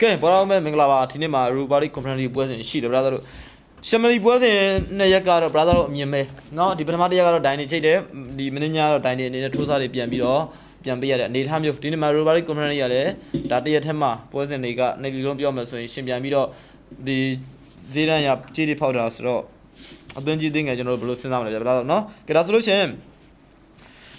ကဲဘောတော်မဲမင်္ဂလာပါဒီနေ့မှာ Rubari Community ပွဲစဉ်ရှိတယ် brother တို့ရှမလီပွဲစဉ်နှစ်ရက်ကတော့ brother တို့အမြင်မဲเนาะဒီပထမတစ်ရက်ကတော့ဒိုင်းနေချိတ်တယ်ဒီမင်းညာကတော့ဒိုင်းနေအနေနဲ့ထိုးစားတွေပြန်ပြီးတော့ပြန်ပေးရတဲ့အနေအထားမျိုးဒီနေ့မှာ Rubari Community ကလည်းဒါတစ်ရက်ထက်မှပွဲစဉ်တွေကနေဒီလုံးပြောမယ်ဆိုရင်ရှင်ပြန်ပြီးတော့ဒီဈေးတန်းရကြီးတွေဖောက်တာဆိုတော့အသွင်ကြီးသိငယ်ကျွန်တော်တို့ဘယ်လိုစဉ်းစားမလဲဗျ brother เนาะကဲဒါဆိုလို့ရှိရင်အဲ့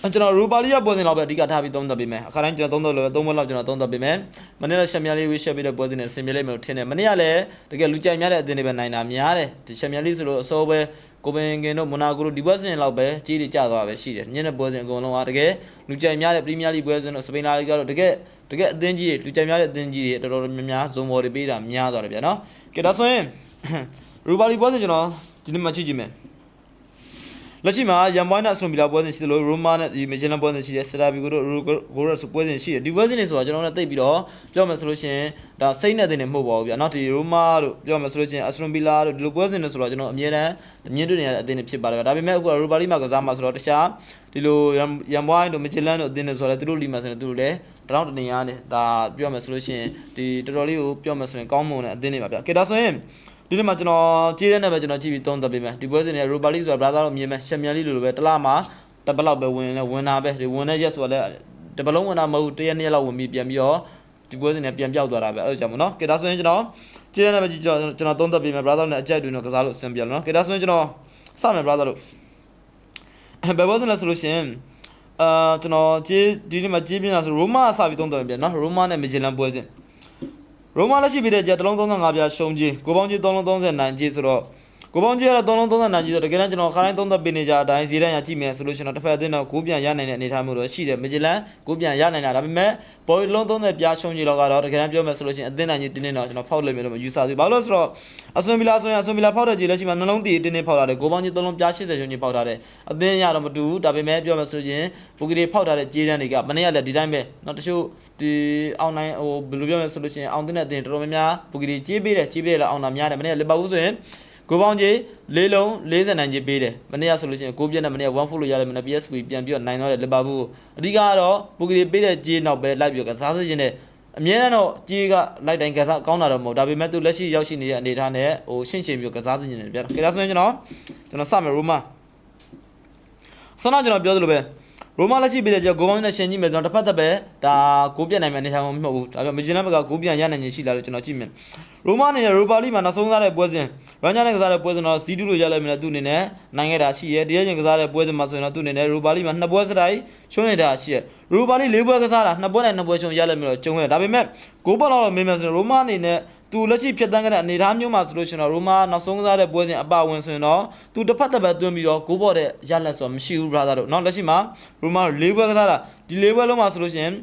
ကျွန်တော်ရူပါလီယာပွဲစဉ်လောက်ပဲအဓိကထားပြီးသုံးသပ်ပေးမယ်အခါတိုင်းကျွန်တော်သုံးသပ်လို့သုံးဘက်လောက်ကျွန်တော်သုံးသပ်ပေးမယ်မနေ့ကရှက်မြလေးဝေးရှက်ပြီးတဲ့ပွဲစဉ်နဲ့ဆင်ပြေလိမ့်မယ်လို့ထင်တယ်မနေ့ကလည်းတကယ်လူကြိုက်များတဲ့အသင်းတွေပဲနိုင်တာများတယ်ဒီရှက်မြလေးဆိုလို့အစောပဲကိုပင်ကင်တို့မိုနာကိုတို့ဒီပွဲစဉ်လောက်ပဲကြီးတွေကြသွားပဲရှိတယ်ညနေပွဲစဉ်အကုန်လုံးကတကယ်လူကြိုက်များတဲ့ပရီးမီးယားလိပွဲစဉ်တို့စပိန်လာလိကတော့တကယ်တကယ်အသင်းကြီးတွေလူကြိုက်များတဲ့အသင်းကြီးတွေတော်တော်များများဇုံဘော်တွေပေးတာများသွားတယ်ဗျာနော်ကဲဒါဆိုရင်ရူပါလီပွဲစဉ်ကျွန်တော်ဒီနေ့မှကြည့်ကြည့်မယ် လက်ရှိမှာရန်ပွိုင်းနဲ့အဆွန်ဘီလာပွဲစဉ်ရှိသလိုရိုမာနဲ့ဒီမီချယ်လန်ပွဲစဉ်ရှိတယ်စတာဘီကိုတို့ဂိုရက်ပွဲစဉ်ရှိတယ်ဒီပွဲစဉ်တွေဆိုတာကျွန်တော်တို့တိတ်ပြီးတော့ပြောမယ်ဆိုလို့ရှိရင်ဒါစိတ်နဲ့တင်နေမဟုတ်ပါဘူးဗျာနော်ဒီရိုမာတို့ပြောမယ်ဆိုလို့ရှိရင်အဆွန်ဘီလာတို့ဒီလိုပွဲစဉ်တွေဆိုတော့ကျွန်တော်အမြဲတမ်းမြင်တွေ့နေရတဲ့အသင်းတွေဖြစ်ပါတယ်ဗျာဒါပေမဲ့အခုကရိုဘာလီမှာကစားမှာဆိုတော့တခြားဒီလိုရန်ပွိုင်းတို့မီချယ်လန်တို့အသင်းတွေဆိုတော့သူတို့လီမာဆိုရင်သူတို့လည်းတရောင်းတနေရနဲ့ဒါပြောမယ်ဆိုလို့ရှိရင်ဒီတော်တော်လေးကိုပြောမယ်ဆိုရင်ကောင်းမွန်တဲ့အသင်းတွေပါဗျာကဲဒါဆိုရင် ဒီနေ့မှာကျွန်တော်ကြည့်တဲ့နဲ့ပဲကျွန်တော်ကြည့်ပြီးသုံးသပ်ပေးမယ်ဒီပွဲစဉ်တွေရိုဘာလီဆိုတာ brother တို့မြင်မယ်ရှက်မြန်လီလိုလိုပဲတစ်လားမှာတစ်ပလောက်ပဲဝင်လဲဝင်တာပဲဒီဝင်တဲ့ရက်ဆိုတာလဲတစ်ပလုံးဝင်တာမဟုတ်တရက်နှစ်ရက်လောက်ဝင်ပြီးပြန်ပြီးတော့ဒီပွဲစဉ်တွေပြန်ပြောက်သွားတာပဲအဲ့လိုကြောင့်မို့နော်ကဲဒါဆိုရင်ကျွန်တော်ကြည့်တဲ့နဲ့ပဲကြည့်ကျွန်တော်သုံးသပ်ပေးမယ် brother နဲ့အကြိုက်တွေနဲ့ကစားလို့အဆင်ပြေလို့နော်ကဲဒါဆိုရင်ကျွန်တော်စမယ် brother တို့ဘယ်ပွဲစဉ်လဲဆိုလို့ရှိရင်အာကျွန်တော်ကြည့်ဒီနေ့မှာကြည့်ပြနေတာဆိုရိုမာအစပြီးသုံးသပ်ပြန်နော်ရိုမာနဲ့မီဂျီလန်ပွဲစဉ် ရိုမာလက်ရှိပြီးတဲ့ကြတစ်လုံး35ပြားရှုံးကြီးကိုပေါင်းကြီး3လုံး30နိုင်ကြီးဆိုတော့ ကိုပေါင်းကြီးကတော့သုံးလုံးသုံးသပ်နိုင်ကြီးဆိုတကယ်တမ်းကျွန်တော်ခါတိုင်းသုံးသပ်ပေးနေကြအတိုင်းဈေးတန်းရကြည့်မယ်ဆိုလို့ကျွန်တော်တစ်ဖက်အသင်းတော့ကိုပြန်ရနိုင်တဲ့အနေအထားမျိုးတော့ရှိတယ်မဂျီလန်ကိုပြန်ရနိုင်တာဒါပေမဲ့ဘော်လုံးသုံးသပ်ပြားရှုံးကြီးတော့ကတော့တကယ်တမ်းပြောမယ်ဆိုလို့ရှိရင်အသင်းနိုင်ကြီးတင်းတင်းတော့ကျွန်တော်ဖောက်လိမ့်မယ်လို့မယူဆသေးဘူးဘာလို့လဲဆိုတော့အဆွန်ဗီလာဆိုရင်အဆွန်ဗီလာဖောက်တဲ့ကြီးလက်ရှိမှာနှလုံးတည်တင်းတင်းဖောက်လာတယ်ကိုပေါင်းကြီးသုံးလုံးပြား80ရှုံးကြီးဖောက်ထားတယ်အသင်းရတော့မတူဘူးဒါပေမဲ့ပြောမယ်ဆိုရင်ဘူဂရီဖောက်ထားတဲ့ဂျေးတန်းတွေကမနေ့ကလည်းဒီတိုင်းပဲနော်တချို့ဒီအောင်နိုင်ဟိုဘယ်လိုပြောမလဲဆိုလို့ရှိရင်အောင်တဲ့တဲ့အသင်းတော်တော်များများဘူဂရီကြေးပေးတယ်ကြေးပေးတယ်လားအောင်တာများတယ်မနေ့ကလီဗာပူးဆိုရင် ကိုပေါင်းကြီး၄လုံး40နိုင်ကြီးပေးတယ်မနေ့ကဆိုလို့ရှိရင်ကိုပြက်နဲ့မနေ့က1 foot လို့ရတယ်မနေ့ PSV ပြန်ပြီးတော့နိုင်သွားတယ်လီဗာပူးအဓိကကတော့ဘူဂီတွေပေးတဲ့ကြီးနောက်ပဲလိုက်ပြီးတော့ကစားစခြင်းနဲ့အမြဲတမ်းတော့ကြီးကလိုက်တိုင်းကစားကောင်းတာတော့မဟုတ်ဒါပေမဲ့သူလက်ရှိရောက်ရှိနေတဲ့အနေအထားနဲ့ဟိုရှင့်ရှင်းပြီးကစားစခြင်းနဲ့ပြတော့ကဲဒါဆိုရင်ကျွန်တော်ကျွန်တော်စမယ်ရိုမာဆန္ဒကျွန်တော်ပြောသလိုပဲ ရိုမာလက်ရှိပြည်တဲ့ကြောဂိုးပေါင်းနဲ့ရှင်ကြည့်မယ်ကျွန်တော်တစ်ဖက်သက်ပဲဒါဂိုးပြတ်နိုင်မယ့်အနေအထားမျိုးမဟုတ်ဘူးဒါပေမဲ့မဂျင်နဘက်ကဂိုးပြန်ရနိုင်ခြင်းရှိလာလို့ကျွန်တော်ကြည့်မယ်ရိုမာအနေနဲ့ရိုပါလီမှာနောက်ဆုံးသားတဲ့ပွဲစဉ်ရန်ဂျာနဲ့ကစားတဲ့ပွဲစဉ်တော့စီးတူးလို့ရလိုက်မယ်သူအနေနဲ့နိုင်ခဲ့တာရှိရဲတရားချင်းကစားတဲ့ပွဲစဉ်မှာဆိုရင်တော့သူအနေနဲ့ရိုပါလီမှာနှစ်ပွဲစတိုင်းရှုံးနေတာရှိရဲရိုပါလီ၄ပွဲကစားတာနှစ်ပွဲနဲ့နှစ်ပွဲရှုံးရလိုက်မယ်တော့ကျုံးခဲ့တယ်ဒါပေမဲ့ဂိုးပေါက်တော့မင်းမယ်ဆိုရင်ရိုမာအနေနဲ့ သူလက်ရှိဖြတ်တန်းခဲ့တဲ့အနေအထားမျိုးမှာဆိုလို့ရှိရင်တော့ရိုမာနောက်ဆုံးကစားတဲ့ပွဲစဉ်အပဝင်ဆိုရင်တော့သူတစ်ဖက်တစ်ဖက်တွင်းပြီးတော့ဂိုးပေါက်တဲ့ရလက်ဆိုတော့မရှိဘူး brother တို့เนาะလက်ရှိမှာရိုမာ၄ပွဲကစားတာဒီ၄ပွဲလုံးမှာဆိုလို့ရှိရင်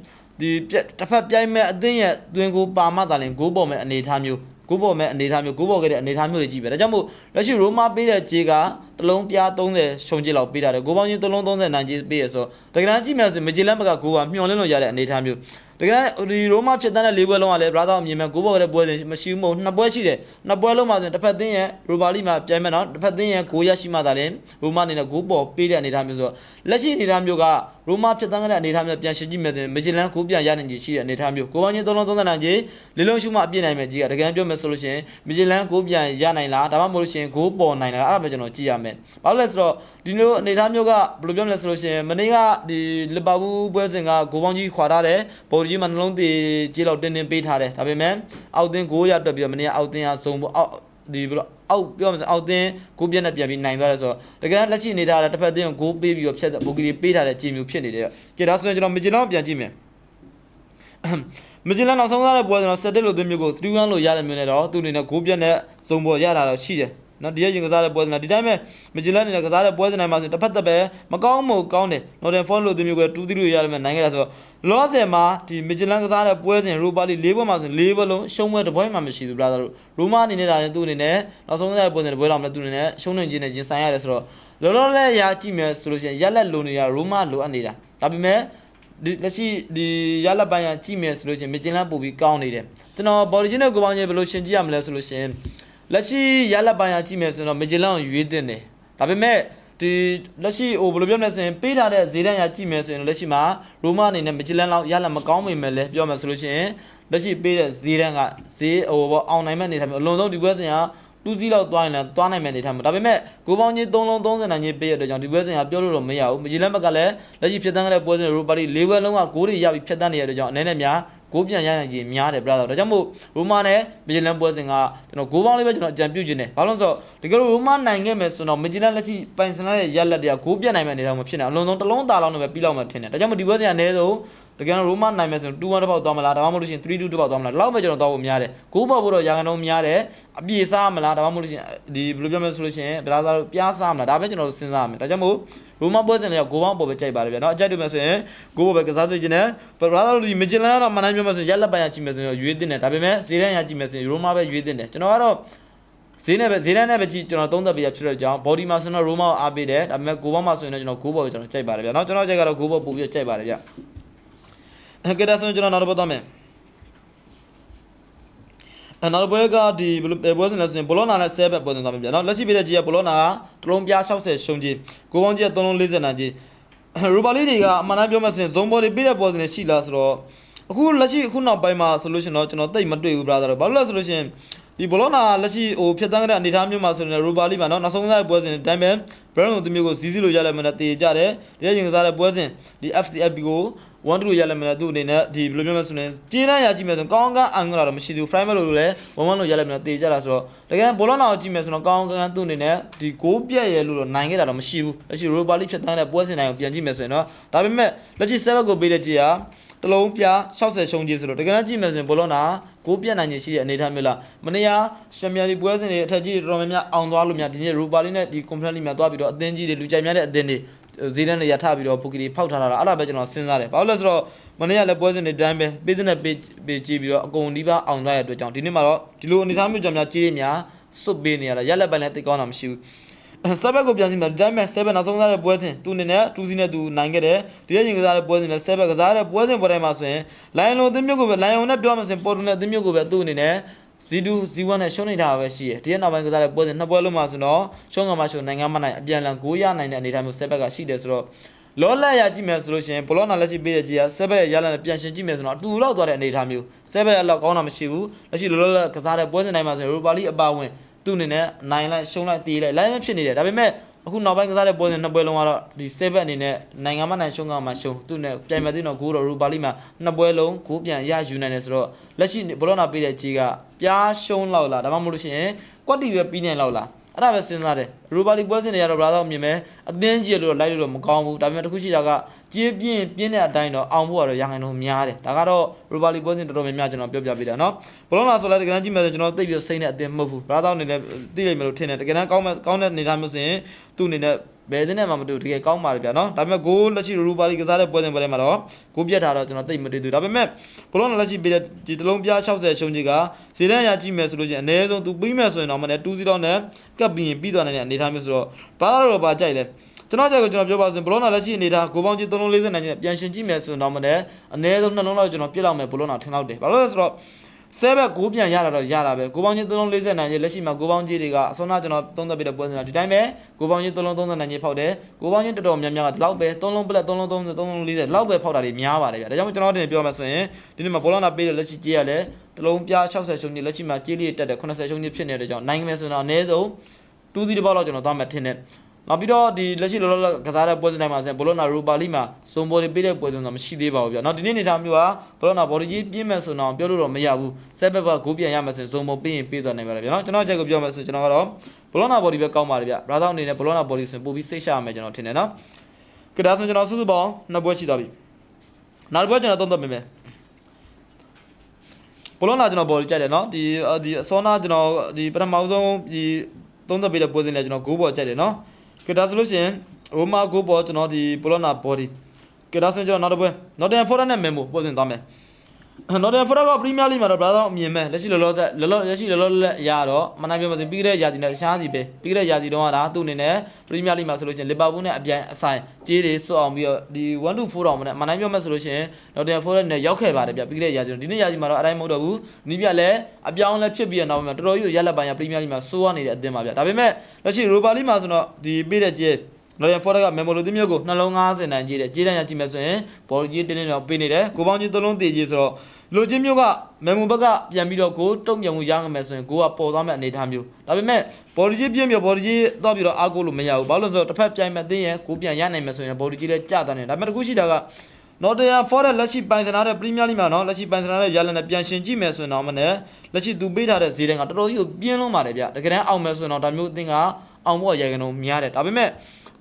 ဒီတစ်ဖက်ပြိုင်မဲ့အသင်းရဲ့တွင်ကိုပါမတာလင်ဂိုးပေါ်မဲ့အနေအထားမျိုးဂိုးပေါ်မဲ့အနေအထားမျိုးဂိုးပေါ်ခဲ့တဲ့အနေအထားမျိုးတွေကြည့်ပဲဒါကြောင့်မို့လက်ရှိရိုမာပေးတဲ့ဂျေကတလုံးပြား30ရှုံးကြည့်လောက်ပေးတာတယ်ဂိုးပေါင်းချင်းတလုံး30နိုင်ကြီးပေးရဆိုတကယ်တမ်းကြည့်မယ်ဆိုမဂျီလန်ဘက်ကဂိုးကမျောလင်းလို့ရတဲ့အနေအထားမျိုး တကယ်ဒီရိုမာဖြစ်တန်းတဲ့၄ပွဲလုံးကလည်းဘရာသာအမြင်မဲ့ဂိုးပေါ်ခဲ့တဲ့ပွဲစဉ်မရှိဘူးမဟုတ်နှစ်ပွဲရှိတယ်နှစ်ပွဲလုံးမှာဆိုရင်တစ်ဖက်သင်းရဲ့ရိုဘာလီမှာပြိုင်မဲ့နော်တစ်ဖက်သင်းရဲ့ဂိုးရရှိမှသာလေရိုမာအနေနဲ့ဂိုးပေါ်ပေးတဲ့အနေအထားမျိုးဆိုတော့လက်ရှိအနေအထားမျိုးက ရိုမာဖြစ်တန်းတဲ့အနေအထားမျိုးပြန်ရှင်းကြည့်မယ်ဆိုရင်မဂျီလန်ဂိုးပြန်ရနိုင်ကြီးရှိတဲ့အနေအထားမျိုးဂိုးပေါင်းချင်း3လုံး30နိုင်ကြီးလေးလုံးရှုမှအပြည့်နိုင်မယ်ကြီးကတကယ်ပြောမယ်ဆိုလို့ရှိရင်မဂျီလန်ဂိုးပြန်ရနိုင်လားဒါမှမဟုတ်လို့ရှိရင်ဂိုးပေါ်နိုင်လားအဲ့ဒါပဲကျွန်တော်ကြည့်ရမယ်ဘာလို့လဲဆိုတော့ဒီလိုအနေအထားမျိုးကဘယ်လိုပြောမလဲဆိုလို့ရှိရင်မနေ့ကဒီလီဗာပူးပွဲစဉ်ကဂိုးပေါင်းကြီးခွာထားတယ်ဘော်ဒီကြီးမှာနှလုံးသေးကြီးလောက်တင်းတင်းပေးထားတယ်ဒါပေမဲ့အောက်သင်းဂိုးရတွက်ပြီးတော့မနေ့ကအောက်သင်းကဇုံပေါ်အောက်ဒီဘယ်လို အောက်ပြောမှဆိုအောက်သင်းဂိုးပြက်နဲ့ပြန်ပြီးနိုင်သွားတယ်ဆိုတော့တကယ်လက်ရှိနေတာလည်းတစ်ဖက်သင်းကိုဂိုးပေးပြီးတော့ဖြတ်ဘူဂီတွေပေးထားတဲ့ကြည်မျိုးဖြစ်နေတယ်ကြည့်ဒါဆိုရင်ကျွန်တော်မဂျင်တော့ပြန်ကြည့်မယ်မဂျင်လန်နောက်ဆုံးသားတဲ့ပွဲကျွန်တော်ဆက်တက်လို့သွင်းမျိုးကို3-1လို့ရတဲ့မျိုးနဲ့တော့သူ့အနေနဲ့ဂိုးပြက်နဲ့ဇုံပေါ်ရတာတော့ရှိတယ် နော်ဒီရရင်ကစားတဲ့ပွဲစဉ်ဒီတိုင်းပဲမဂျီလန်နေနဲ့ကစားတဲ့ပွဲစဉ်တိုင်းမှာဆိုတစ်ဖက်သက်ပဲမကောင်းမို့ကောင်းတယ်နော်ဒန်ဖော်လို့သူမျိုးက2-3လို့ရတယ်မယ်နိုင်ခဲ့တာဆိုတော့လောဆယ်မှာဒီမဂျီလန်ကစားတဲ့ပွဲစဉ်ရိုပါလီ၄ပွဲမှာဆို၄ပွဲလုံးရှုံးပွဲတစ်ပွဲမှမရှိဘူး brother တို့ရိုမာအနေနဲ့ဒါရင်သူ့အနေနဲ့နောက်ဆုံးတဲ့ပွဲစဉ်တစ်ပွဲလောက်လည်းသူ့အနေနဲ့ရှုံးနေခြင်းနဲ့ရင်ဆိုင်ရတယ်ဆိုတော့လောလောလတ်ရကြည့်မယ်ဆိုလို့ရှိရင်ရက်လက်လိုနေရရိုမာလိုအပ်နေတာဒါပေမဲ့ဒီလက်ရှိဒီရလက်ပိုင်းကကြည့်မယ်ဆိုလို့ရှိရင်မဂျီလန်ပို့ပြီးကောင်းနေတယ်ကျွန်တော်ဘော်ဒီဂျင်းနဲ့ကိုပေါင်းချင်းဘယ်လိုရှင်းကြည့်ရမလဲဆိုလို့ရှိရင် လက်ရှိရလက်ပိုင်းရကြည့်မယ်ဆိုတော့မဂျီလန်ကိုရွေးတင်တယ်ဒါပေမဲ့ဒီလက်ရှိဟိုဘယ်လိုပြောမလဲဆိုရင်ပေးထားတဲ့ဈေးတန်းရကြည့်မယ်ဆိုရင်လက်ရှိမှာရိုမာအနေနဲ့မဂျီလန်လောက်ရလက်မကောင်းမိမယ်လဲပြောမယ်ဆိုလို့ရှိရင်လက်ရှိပေးတဲ့ဈေးတန်းကဈေးဟိုပေါ့အောင်နိုင်မဲ့အနေထားမျိုးအလွန်ဆုံးဒီပွဲစဉ်ကတူးစီးလောက်သွားရင်လည်းသွားနိုင်မဲ့အနေထားမျိုးဒါပေမဲ့ကိုပေါင်းကြီး3လုံး30နိုင်ကြီးပေးရတဲ့ကြောင့်ဒီပွဲစဉ်ကပြောလို့တော့မရဘူးမကြီးလက်မကလည်းလက်ရှိဖြတ်တန်းခဲ့တဲ့ပွဲစဉ်ရိုပါတီ၄ပွဲလုံးကဂိုးတွေရပြီးဖြတ်တန်းနေရတဲ့ကြောင့်အနေနဲ့များ ကိုပြန်ရနိုင်ခြင်းများတယ်ဗျာဒါကြောင့်မို့ရိုမာနဲ့မဂျီလန်ပွဲစဉ်ကကျွန်တော်ဂိုးပေါင်းလေးပဲကျွန်တော်အကြံပြုခြင်းတယ်ဘာလို့လဲဆိုတော့ဒီကလိုရိုမာနိုင်ခဲ့မယ်ဆိုတော့မဂျီလန်လက်ရှိပိုင်စနာရဲ့ရက်လက်တွေကဂိုးပြန်နိုင်မယ့်အနေထားမျိုးဖြစ်နေအလုံးစုံတစ်လုံးသားလောက်နဲ့ပဲပြီးလောက်မှထင်တယ်ဒါကြောင့်မို့ဒီပွဲစဉ်ကအနည်းဆုံး တကယ်လို့ရိုးမနိုင်မယ်ဆိုရင်2-1တစ်ပေါက်သွားမလားဒါမှမဟုတ်လို့ရှိရင်3-2တစ်ပေါက်သွားမလားဒီလောက်ပဲကျွန်တော်သွားဖို့များတယ်ဂိုးပေါက်ဖို့တော့ရာခိုင်နှုန်းများတယ်အပြေစားမလားဒါမှမဟုတ်လို့ရှိရင်ဒီဘယ်လိုပြောမလဲဆိုလို့ရှိရင်ဗလာစားလို့ပြားစားမလားဒါပဲကျွန်တော်စဉ်းစားရမယ်ဒါကြောင့်မို့ရိုးမပွဲစဉ်လေးကဂိုးပေါက်ပေါ်ပဲကြိုက်ပါတယ်ဗျာနော်အကြိုက်တူမယ်ဆိုရင်ဂိုးပေါက်ပဲကစားစေချင်တယ်ဗလာစားလို့ဒီမဂျီလန်ကတော့မနိုင်ပြောမယ်ဆိုရင်ရက်လက်ပံရကြည့်မယ်ဆိုရင်ရွေးတင်တယ်ဒါပေမဲ့ဈေးတန်းရကြည့်မယ်ဆိုရင်ရိုးမပဲရွေးတင်တယ်ကျွန်တော်ကတော့ဈေးနဲ့ပဲဈေးတန်းနဲ့ပဲကြည့်ကျွန်တော်သုံးသက်ပေးရဖြစ်တဲ့အကြောင်းဘော်ဒီမှာဆိုတော့ရိုးမကိုအားပေးတယ်ဒါပေမဲ့ဂိုးပေါက်မှာဆိုရင်တော့ကျွန်တော်ဂိုးပေါက်ကိုကျွန်တော်ကြိုက်ပါတယ်ဗျာနော်ကျွန်တော်ကြိုက်ကတော့ဂိုးပေါက်ပို့ပြီးကြိုက်ပါတယ်ဗျာ ကဲဒါဆိုကျွန်တော်နောက်တစ်ပတ်သွားမယ်အနောက်ဘွဲကဒီဘယ်ဘွဲစဉ်လဲဆိုရင်ဘလောနာနဲ့ဆဲဘက်ပေါ်တင်သွားပြီဗျာနော်လက်ရှိပြတဲ့ကြီးကဘလောနာကတလုံးပြား60ရှုံးကြီးကိုပေါင်းကြီးက3လုံး40နာကြီးရူပါလီတွေကအမှန်တမ်းပြောမှဆိုရင်ဇုံဘော်တွေပြတဲ့ပေါ်စဉ်ရှိလားဆိုတော့အခုလက်ရှိအခုနောက်ပိုင်းမှာဆိုလို့ရှင်တော့ကျွန်တော်တိတ်မတွေ့ဘူး brother ဘာလို့လဲဆိုလို့ရှင်ဒီဘလောနာလက်ရှိဟိုဖြတ်သန်းတဲ့အနေအထားမျိုးမှာဆိုရင်ရူပါလီမှာနော်နောက်ဆုံးစားပွဲစဉ်တိုင်းပဲဘရန်တို့တမျိုးကိုစီးစီးလို့ရလဲမှန်းတေးကြတယ်တကယ်ရင်ကစားတဲ့ပွဲစဉ်ဒီ FCFB ကို 1 2ရလိုက်မှလည်းသူ့အနေနဲ့ဒီဘယ်လိုပြောမလဲဆိုရင်ကျင်းတန်းရကြည့်မယ်ဆိုရင်ကောင်းကောင်းအန်ဂလာတော့မရှိဘူး frame လို့လည်း1 1လို့ရလိုက်မှလည်းတည်ကြတာဆိုတော့တကယ်ဘောလုံးနာကိုကြည့်မယ်ဆိုတော့ကောင်းကောင်းသူ့အနေနဲ့ဒီ6ပြက်ရဲလို့တော့နိုင်ခဲ့တာတော့မရှိဘူးလက်ရှိ Europa League ဖြတ်တန်းတဲ့ပွဲစဉ်တိုင်းကိုပြန်ကြည့်မယ်ဆိုရင်တော့ဒါပေမဲ့လက်ရှိ7ကိုပေးတဲ့ကြည်ဟာတလုံးပြ60ရှုံးခြင်းဆိုတော့တကယ်ကြည့်မယ်ဆိုရင်ဘောလုံးနာကိုပြက်နိုင်ခြင်းရှိတဲ့အနေအထားမျိုးလားမနေ့ကရှမ်ပီယံလီပွဲစဉ်တွေအထက်ကြီးတော်တော်များများအောင်သွားလို့များဒီနေ့ Europa League နဲ့ဒီ Conference League များသွားပြီးတော့အသင်းကြီးတွေလူကြိုက်များတဲ့အသင်းတွေ ဈေးတန်းတွေရထပြီးတော့ပူကီတွေဖောက်ထားတာအဲ့ဒါပဲကျွန်တော်စဉ်းစားတယ်ဘာလို့လဲဆိုတော့မနေ့ကလည်းပွဲစဉ်တွေတိုင်းပဲပေးတဲ့ပေးပေးကြည့်ပြီးတော့အကုန်ဒီပါအောင်သွားရတဲ့အတွက်ကြောင့်ဒီနေ့မှာတော့ဒီလိုအနေအထားမျိုးကြောင့်များကြီးတွေများစွတ်ပေးနေရတာရက်လက်ပိုင်းလည်းတိတ်ကောင်းတာမရှိဘူးဆက်ဘက်ကိုပြန်ကြည့်မယ်ဒါပေမဲ့ဆက်ဘက်နောက်ဆုံးစားတဲ့ပွဲစဉ်သူအနေနဲ့တူစီနဲ့သူနိုင်ခဲ့တယ်ဒီရက်ရင်ကစားတဲ့ပွဲစဉ်နဲ့ဆက်ဘက်ကစားတဲ့ပွဲစဉ်ပွဲတိုင်းမှာဆိုရင်လိုင်ယွန်အသင်းမျိုးကိုပဲလိုင်ယွန်နဲ့ပြောမှဆိုရင်ပေါ်တူနဲ့အသင်းမျိုးကိုပဲသူ့အနေနဲ့ Z2 Z1 နဲ့ရှုံးနေတာပဲရှိတယ်ဒီရက်နောက်ပိုင်းကစားတဲ့ပွဲစဉ်နှစ်ပွဲလုံးမှာဆိုတော့ရှုံးကမှရှုံးနိုင်ငံမှနိုင်အပြန်လန်9ရနိုင်တဲ့အနေအထားမျိုးဆက်ဘက်ကရှိတယ်ဆိုတော့လောလက်ရကြည့်မယ်ဆိုလို့ရှိရင်ဘလောနာလက်ရှိပေးတဲ့ကြီးကဆက်ဘက်ရရနဲ့ပြန်ရှင်ကြည့်မယ်ဆိုတော့အတူလောက်သွားတဲ့အနေအထားမျိုးဆက်ဘက်လောက်ကောင်းတာမရှိဘူးလက်ရှိလောလောလက်ကစားတဲ့ပွဲစဉ်တိုင်းမှာဆိုရင် Europa League အပါဝင်သူ့အနေနဲ့နိုင်လိုက်ရှုံးလိုက်တီးလိုက်လိုင်းဖြစ်နေတယ်ဒါပေမဲ့ အခုနောက်ပိုင်းကစားတဲ့ပွဲစဉ်နှစ်ပွဲလုံးကတော့ဒီ7ဘက်အနေနဲ့နိုင်ငံမနိုင်ရှုံးကမှရှုံးသူ့နဲ့ပြန်မဲ့သိတော့ဂိုးတော့ရူပါလီမှာနှစ်ပွဲလုံးဂိုးပြန်ရယူနိုင်တယ်ဆိုတော့လက်ရှိဘလောနာပေးတဲ့ကြီးကပြားရှုံးလောက်လားဒါမှမဟုတ်လို့ရှိရင်ကွက်တီပဲပြီးနိုင်လောက်လား အဲ့ဒါပဲစဉ်းစားတယ်ရူပါလီပွဲစဉ်တွေကတော့ဘလာတော့မြင်မယ်အသင်းကြီးလို့လိုက်လို့တော့မကောင်းဘူးဒါပေမဲ့တစ်ခုရှိတာကကြေးပြင်းပြင်းတဲ့အတိုင်းတော့အောင်ဖို့ကတော့ရဟန်လုံးများတယ်ဒါကတော့ရူပါလီပွဲစဉ်တော်တော်များများကျွန်တော်ပြောပြပေးတာနော်ဘလုံးလာဆိုလည်းတကယ်တမ်းကြည့်မယ်ဆိုကျွန်တော်သိပြီးစိတ်နဲ့အသင်းမဟုတ်ဘူးဘလာတော့အနေနဲ့သိလိမ့်မယ်လို့ထင်တယ်တကယ်တမ်းကောင်းကောင်းတဲ့အနေအထားမျိုးဆိုရင်သူ့အနေနဲ့ ဘယ်တဲ့နဲ့မှမတူတကယ်ကောင်းပါလေဗျာနော်ဒါပေမဲ့ဂိုးလက်ရှိရူပါလီကစားတဲ့ပွဲစဉ်ပွဲတွေမှာတော့ဂိုးပြတ်တာတော့ကျွန်တော်သိမတွေ့သေးဘူးဒါပေမဲ့ဘလောနာလက်ရှိပေးတဲ့ဒီတလုံးပြ60ရှုံးကြီးကဇေလန်ရကြည့်မယ်ဆိုလို့ချင်းအနည်းဆုံးသူပြီးမယ်ဆိုရင်တော့မနဲ့2-0နဲ့ကပ်ပြီးရင်ပြီးသွားနိုင်တဲ့အနေအထားမျိုးဆိုတော့ဘာလို့ဘာကြိုက်လဲကျွန်တော်ကြောက်ကျွန်တော်ပြောပါစင်ဘလောနာလက်ရှိအနေထားကိုပေါင်းကြီး340နိုင်ချင်းပြန်ရှင်ကြည့်မယ်ဆိုရင်တော့မနဲ့အနည်းဆုံးနှလုံးလောက်ကျွန်တော်ပြစ်လောက်မယ်ဘလောနာထင်လောက်တယ်ဘာလို့လဲဆိုတော့ ဆဲဘက်ကိုပြန်ရတာတော့ရတာပဲကိုပေါင်းချင်း340နိုင်ချင်းလက်ရှိမှာကိုပေါင်းကြီးတွေကအစောနာကျွန်တော်သုံးသက်ပြီးတဲ့ပွဲစဉ်ကဒီတိုင်းပဲကိုပေါင်းချင်း330နိုင်ချင်းဖောက်တယ်ကိုပေါင်းချင်းတော်တော်များများကဒီလောက်ပဲ3လုံးပလက်3လုံး30 3လုံး40လောက်ပဲဖောက်တာတွေများပါတယ်ဗျဒါကြောင့်ကျွန်တော်တင်ပြောမှဆိုရင်ဒီနေ့မှာဘောလုံးနာပေးတဲ့လက်ရှိကြေးရလဲတလုံးပြ60ရှုံးကြီးလက်ရှိမှာကြေးလေးတက်တယ်80ရှုံးကြီးဖြစ်နေတဲ့ကြောင့်နိုင်မယ်ဆိုတော့အနည်းဆုံး2စီးတစ်ပေါက်လောက်ကျွန်တော်သွားမှထင်တယ် နောက်ပြီးတော့ဒီလက်ရှိလောလောကစားတဲ့ပွဲစဉ်တိုင်းမှာဆိုရင်ဘလောနာရူပါလီမှာစုံဘော်တွေပေးတဲ့ပွဲစဉ်တော့မရှိသေးပါဘူးဗျာ။နောက်ဒီနေ့နေထားမျိုးကဘလောနာဘော်ဒီကြီးပြင်းမဲ့ဆိုတော့ပြောလို့တော့မရဘူး။ဆက်ဘက်ကဂိုးပြန်ရမယ်ဆိုရင်စုံဘော်ပေးရင်ပေးသွားနိုင်ပါတယ်ဗျာ။နော်ကျွန်တော်ချက်ကိုပြောမယ်ဆိုရင်ကျွန်တော်ကတော့ဘလောနာဘော်ဒီပဲကောင်းပါတယ်ဗျာ။ဘရာသောအနေနဲ့ဘလောနာဘော်ဒီဆိုရင်ပို့ပြီးစိတ်ရှရမယ်ကျွန်တော်ထင်တယ်နော်။ကဒါဆိုကျွန်တော်စုစုပေါင်းနှစ်ပွဲရှိသွားပြီ။နောက်တစ်ပွဲကျွန်တော်သုံးသပ်ပေးမယ်။ဘလောနာကျွန်တော်ဘော်ဒီကြိုက်တယ်နော်။ဒီဒီအစောနာကျွန်တော်ဒီပထမဆုံးဒီသုံးသပ်ပေးတဲ့ပွဲစဉ်နဲ့ကျွန်တော်ဂိုးဘော်ကြိုက်တယ်နော်။ ကဒါဆိုလို့ရှိရင်ရိုမာကိုပေါ်ကျွန်တော်ဒီပိုလောနာဘော်ဒီကဒါဆိုရင်ကျွန်တော်နောက်တစ်ပွဲ Nottingham Forest နဲ့ Memo ပို့စင်သွားမယ် Nottingham Forest က Premier League မှာတော့ brother အမြင်မဲ့လက်ရှိလောလောဆယ်လောလောလက်ရှိလောလောလက်ရတော့မနိုင်ပြောမစင်ပြီးခဲ့တဲ့ရာသီနဲ့ရှားစီပဲပြီးခဲ့တဲ့ရာသီတုန်းကဒါသူ့အနေနဲ့ Premier League မှာဆိုလို့ရှိရင် Liverpool နဲ့အပြိုင်အဆိုင်ကြေးတွေစွတ်အောင်ပြီးတော့ဒီ1 to 4တောင်မနဲ့မနိုင်ပြောမဲ့ဆိုလို့ရှိရင် Nottingham Forest နဲ့ရောက်ခဲ့ပါတယ်ဗျပြီးခဲ့တဲ့ရာသီဒီနေ့ရာသီမှာတော့အတိုင်းမဟုတ်တော့ဘူးနီးပြလည်းအပြောင်းလဲဖြစ်ပြီးတဲ့နောက်မှာတော်တော်ကြီးရက်လက်ပိုင်းက Premier League မှာစိုးရနေတဲ့အသင်းပါဗျဒါပေမဲ့လက်ရှိ Europa League မှာဆိုတော့ဒီပေးတဲ့ကြေးနော်ရန်ဖော်ဒကမေမိုလိုတင်းမျိုးကိုနှလုံး90နိုင်ကြီးတယ်ကြေးတန်းရကြည့်မယ်ဆိုရင်ဘော်လ်ကြီးတင်းတင်းတော့ပေးနေတယ်ကိုပေါင်းကြီးသုံးလုံးတည်ကြီးဆိုတော့ လိုချင်းမျိုးကမန်မူဘက်ကပြန်ပြီးတော့ကိုတုံ့ပြန်မှုရငမယ်ဆိုရင်ကိုကပေါ်သွားမဲ့အနေအထားမျိုးဒါပေမဲ့ body ကြီးပြင်းပြ body ကြီးတော့ပြီးတော့အားကိုးလို့မရဘူးဘာလို့လဲဆိုတော့တစ်ဖက်ပြိုင်မဲ့သိရင်ကိုပြန်ရနိုင်မယ်ဆိုရင် body ကြီးလည်းကျသွားတယ်ဒါပေမဲ့တခုရှိတာက Nottingham Forest လက်ရှိပိုင်စနာတဲ့ Premier League မှာနော်လက်ရှိပိုင်စနာတဲ့ရလနဲ့ပြန်ရှင်ကြည့်မယ်ဆိုရင်တော့မနဲ့လက်ရှိသူပေးထားတဲ့ဈေးတန်းကတော်တော်ကြီးကိုပြင်းလုံးပါတယ်ဗျတကယ်တမ်းအောင်မယ်ဆိုရင်တော့ဒါမျိုးအသင်းကအောင်ဖို့ရိုင်ကတော့များတယ်ဒါပေမဲ့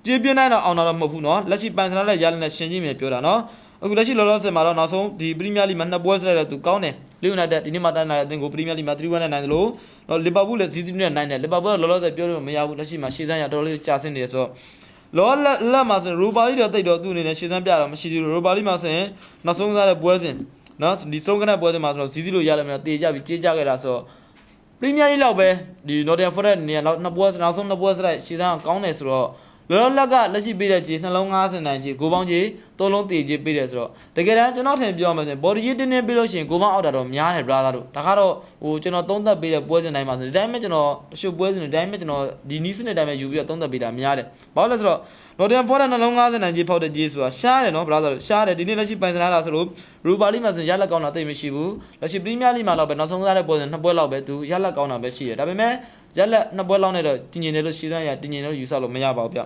ကြေးပြင်းနိုင်တော့အောင်တာတော့မဟုတ်ဘူးနော်လက်ရှိပိုင်စနာတဲ့ရလနဲ့ရှင်ကြည့်မယ်ပြောတာနော် အခုလက်ရှိလောလောဆယ်မှာတော့နောက်ဆုံးဒီ Premier League မှာနှစ်ပွဲစလိုက်တော့သူကောင်းတယ် Leeds United ဒီနေ့မှတန်းလာတဲ့အသင်းကို Premier League မှာ3-1နဲ့နိုင်တယ်လို့နော် Liverpool လည်း0-2နဲ့နိုင်တယ် Liverpool ကလောလောဆယ်ပြောလို့မရဘူးလက်ရှိမှာရှေ့ဆိုင်ရတော်တော်လေးကြာဆင်းနေတယ်ဆိုတော့လောလက်လက်မှာဆိုရင်ရိုဘာလီတော့တိတ်တော့သူ့အနေနဲ့ရှင်းစမ်းပြတော့မရှိသေးဘူးရိုဘာလီမှာဆိုရင်နောက်ဆုံးစားတဲ့ပွဲစဉ်နော်ဒီဆုံးကတဲ့ပွဲစဉ်မှာဆိုတော့ဇီးဇီလိုရလည်းမလို့တေကြပြီးကြေးကြခဲ့တာဆိုတော့ပရီးမီးယားလိလောက်ပဲဒီ Nottingham Forest နေရာနောက်နှစ်ပွဲနောက်ဆုံးနှစ်ပွဲစလိုက်ရှင်းစမ်းကောင်းတယ်ဆိုတော့ လောလောလက်ကလက်ရှိပေးတဲ့ကြီးနှလုံး50နိုင်ကြီးကိုပေါင်းကြီးသုံးလုံးတေကြီးပေးတယ်ဆိုတော့တကယ်တမ်းကျွန်တော်ထင်ပြောမှဆိုရင် body ကြီးတင်းတင်းပေးလို့ရှိရင်ကိုပေါင်းအောက်တာတော့များတယ် brother တို့ဒါကတော့ဟိုကျွန်တော်သုံးသက်ပေးတဲ့ပွဲစဉ်တိုင်းမှာဆိုဒီတိုင်းပဲကျွန်တော်တချို့ပွဲစဉ်တွေတိုင်းပဲကျွန်တော်ဒီနီးစနစ်တိုင်းပဲယူပြီးတော့သုံးသက်ပေးတာများတယ်ဘာလို့လဲဆိုတော့ Nottingham Forest နှလုံး50နိုင်ကြီးဖောက်တဲ့ကြီးဆိုတာရှားတယ်နော် brother တို့ရှားတယ်ဒီနေ့လက်ရှိပိုင်စနာလာဆိုလို့ရူပါလီမှာဆိုရင်ရလက်ကောင်းတာသိပ်မရှိဘူးလက်ရှိ Premier League မှာတော့ပဲနောက်ဆုံးစားတဲ့ပွဲစဉ်နှစ်ပွဲလောက်ပဲသူရလက်ကောင်းတာပဲရှိတယ်ဒါပေမဲ့ ရလက်နှစ်ပွဲလောက်နဲ့တော့တည်ငြိမ်တယ်လို့ရှင်းစမ်းရတည်ငြိမ်တယ်လို့ယူဆလို့မရပါဘူးဗျ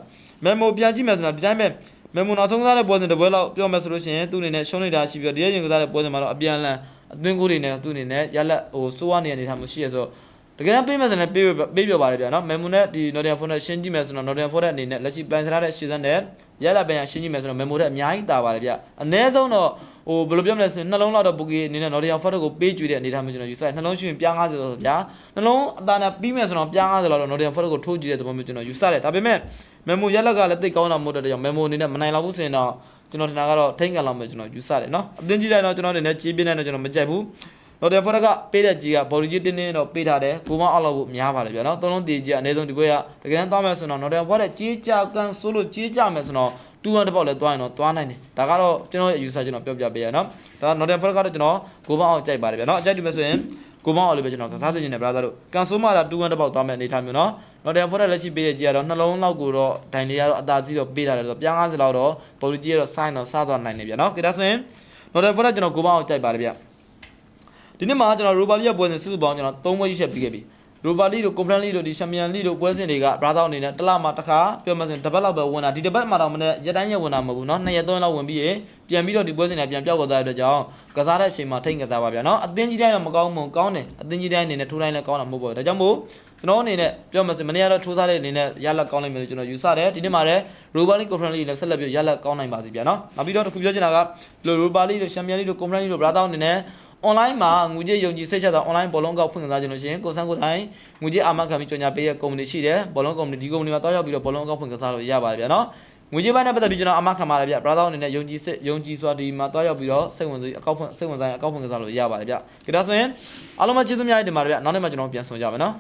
မက်မိုပြန်ကြည့်မယ်ဆိုတော့ဒီတိုင်းပဲမက်မိုနောက်ဆုံးစားတဲ့ပွဲစဉ်တစ်ပွဲလောက်ပြောမယ်ဆိုလို့ရှိရင်သူ့အနေနဲ့ရှုံးနေတာရှိပြီးတော့ဒီရဲ့ရင်ကစားတဲ့ပွဲစဉ်မှာတော့အပြန်အလှန်အသွင်းကိုတွေနဲ့သူ့အနေနဲ့ရလက်ဟိုစိုးရနေနေထားမှုရှိရဆိုတော့တကယ်တမ်းပေးမယ်ဆိုရင်ပေးပေးပြပါတယ်ဗျာနော်မန်မူနဲ့ဒီ Nottingham Forest နဲ့ရှင်းကြည့်မယ်ဆိုတော့ Nottingham Forest အနေနဲ့လက်ရှိပန်စရာတဲ့ရှင်းစမ်းတဲ့ရလာပန်ရရှင်းကြည့်မယ်ဆိုတော့မန်မူတဲ့အများကြီးတာပါတယ်ဗျာအနည်းဆုံးတော့ ဟိုဘယ်လိုပြောမလဲဆိုရင်နှလုံးလောက်တော့ဘူကီအနေနဲ့ Nottingham Forest ကိုပေးကြွေတဲ့အနေထားမျိုးကျွန်တော်ယူဆတယ်နှလုံးရှိရင်ပြား90ဆိုတော့ဗျာနှလုံးအတားနဲ့ပြီးမယ်ဆိုတော့ပြား90လောက်တော့ Nottingham Forest ကိုထိုးကြည့်တဲ့သဘောမျိုးကျွန်တော်ယူဆတယ်ဒါပေမဲ့မန်မူရလက်ကလည်းတိတ်ကောင်းတာမဟုတ်တဲ့ကြောင့်မန်မူအနေနဲ့မနိုင်တော့ဘူးဆိုရင်တော့ကျွန်တော်ထင်တာကတော့ထိန်းကန်လောက်မယ်ကျွန်တော်ယူဆတယ်နော်အတင်းကြီးတိုင်းတော့ကျွန်တော်အနေနဲ့ကြီးပြင်းနေတော့ကျွန်တော်မကြိုက်ဘူးတော့တယ်ဖော်ရကပေးတဲ့ကြီးက body ကြီးတင်းတင်းတော့ပေးထားတယ်ကိုမအောက်လောက်ဖို့များပါတယ်ဗျာနော်သုံးလုံးတည်ကြီးအနည်းဆုံးဒီဘက်ကတကယ်တမ်းသွားမယ်ဆိုတော့တော့တယ်ဖော်တဲ့ကြီးကြကန်ဆိုလို့ကြီးကြမယ်ဆိုတော့ တူဟန်တစ်ပေါက်လည်းသွားရင်တော့သွားနိုင်တယ်ဒါကတော့ကျွန်တော်ရဲ့ user ကျွန်တော်ပြောပြပေးရနော်ဒါတော့တယ်ဖော်ရကတော့ကျွန်တော်ကိုမအောက်ကြိုက်ပါတယ်ဗျာနော်အကြိုက်ဒီမယ်ဆိုရင်ကိုမအောက်လေးပဲကျွန်တော်ကစားစေချင်တယ် brother တို့ကန်ဆိုမှလာတူဟန်တစ်ပေါက်သွားမယ်အနေထားမျိုးနော်တော့တယ်ဖော်တဲ့လက်ရှိပေးတဲ့ကြီးကတော့နှလုံးလောက်ကိုတော့ဒိုင်လေးကတော့အသာစီးတော့ပေးထားတယ်ဆိုတော့ပြား90လောက်တော့ body ကြီးကတော့ sign တော့စားသွားနိုင်တယ်ဗျာနော်ကြည့်ဒါဆိုရင်တော့တယ်ဖော်တဲ့ကျွန်တော်ကိုမအောက်ကြိုက်ပါတယ်ဗျာဒီနေ့မှာကျွန်တော်ရိုဘာလီရဲ့ပွဲစဉ်စုစုပေါင်းကျွန်တော်၃ပွဲရှိပြီးခဲ့ပြီ ရိုဘာလီတို့ကွန်ဖရင့်လီတို့ဒီချန်ပီယံလီတို့ပွဲစဉ်တွေကဘရာသောင်းအနေနဲ့တစ်လမှာတစ်ခါပြောမှဆိုရင်တစ်ပတ်လောက်ပဲဝင်တာဒီတစ်ပတ်မှာတော့မနဲ့ရက်တိုင်းရက်ဝင်တာမဟုတ်ဘူးเนาะနှစ်ရက်သုံးရက်လောက်ဝင်ပြီးရင်ပြန်ပြီးတော့ဒီပွဲစဉ်တွေပြန်ပြောက်သွားတဲ့အတွက်ကြောင့်ကစားတဲ့အချိန်မှာထိတ်ကစားပါဗျာเนาะအသင်းကြီးတိုင်းတော့မကောင်းဘူးကောင်းတယ်အသင်းကြီးတိုင်းအနေနဲ့ထိုးတိုင်းလည်းကောင်းတာမဟုတ်ဘူးဒါကြောင့်မို့ကျွန်တော်အနေနဲ့ပြောမှဆိုမနေ့ကတော့ထိုးစားတဲ့အနေနဲ့ရလက်ကောင်းနိုင်မယ်လို့ကျွန်တော်ယူဆတယ်ဒီနေ့မှာလည်းရိုဘာလီကွန်ဖရင့်လီနဲ့ဆက်လက်ပြီးရလက်ကောင်းနိုင်ပါစီဗျာเนาะနောက်ပြီးတော့တစ်ခုပြောချင်တာကရိုဘာလီတို့ချန်ပီယံလီတို့ကွန်ဖရင့်လီတို့ဘရာသောင်းအနေနဲ့ online မှာငွေကြေးယုံကြည်စိတ်ချတာ online ဘောလုံးကောက်ဖွင့်ကစားခြင်းလို့ရှိရင်ကိုစန်းကိုတိုင်းငွေကြေးအာမခံပြီးကြော်ညာပေးရဲ့ company ရှိတယ်ဘောလုံး company ဒီ company မှာတွားရောက်ပြီးတော့ဘောလုံးကောက်ဖွင့်ကစားလို့ရပါတယ်ဗျာနော်ငွေကြေးပိုင်းနဲ့ပတ်သက်ပြီးကျွန်တော်အာမခံပါတယ်ဗျ brother အနေနဲ့ယုံကြည်စိတ်ယုံကြည်စွာဒီမှာတွားရောက်ပြီးတော့စိတ်ဝင်စားအကောက်ဖွင့်စိတ်ဝင်စားရင်အကောက်ဖွင့်ကစားလို့ရပါတယ်ဗျကြဒါဆိုရင်အားလုံးပဲကျေးဇူးများတင်ပါတယ်ဗျနောက်နေ့မှကျွန်တော်ပြန်ဆုံကြမယ်နော်